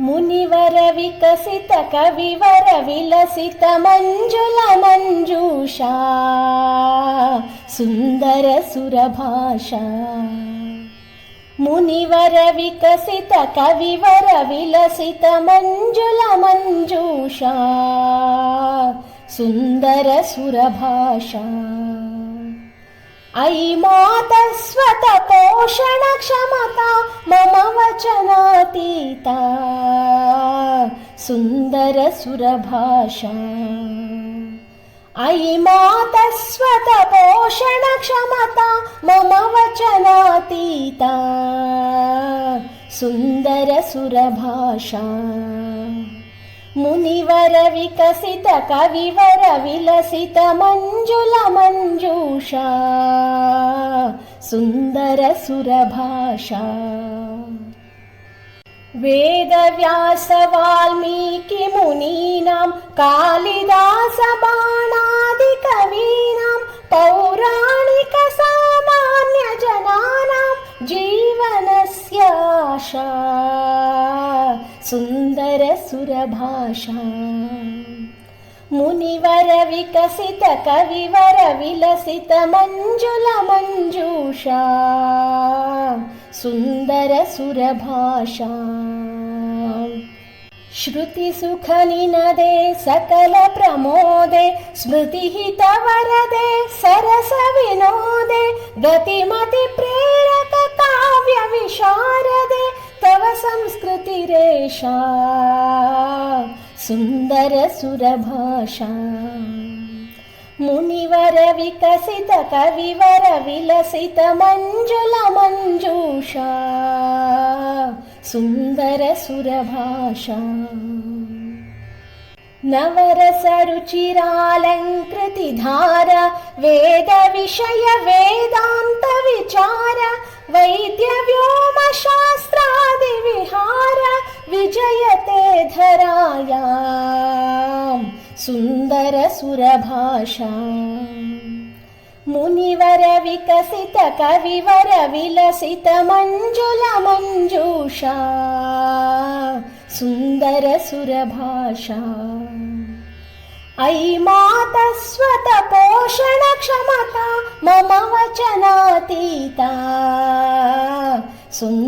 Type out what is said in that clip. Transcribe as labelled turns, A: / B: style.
A: మునివర వికసిత కవివర విలసిత మంజుల మంజూషా. సుందర సురభాష. మునివర వికసిత కవివర విలసిత మంజుల మంజూషా. సుందర సురభాషా. अयि मातस्वत पोषण क्षमता मम वचनातीता। सुन्दर सुरभाषा अयि मातस्वत मम वचनातीता सुन्दर सुरभाषा मुनिवर विकसित कविवर विलसित मञ्जुल मञ्जूषा सुन्दर सुरभाषा वेदव्यास वाल्मीकि मुनीनां कालिदास बाणादिकवीनां पौराणिक सामान्यजनानां जीवनस्य आशा। सुन्दर सुरभाषा मुनिवर विकसित कविवर विलसित मञ्जुल मञ्जूषा। सुन्दर सुरभाषा श्रुतिसुखनिनदे सकल प्रमोदे स्मृतिहितवरदे सरस विनोदे गतिमति प्रेरक काव्य विशारदे तव संस्कृतिरेषा सुन्दर सुरभाषा मुनिवर विकसित कविवर विलसित मञ्जुल मञ्जूषा सुन्दर सुरभाषा नवरसरुचिरालङ्कृतिधार वेदविषय वेदान्तविचार वैद्यव्योमशास्त्रादिविहार विजयते धरायां सुन्दर सुरभाषा मुनिवर विकसित कविवर विलसित अयि मातस्वत मम वचनातीता। सुन्दर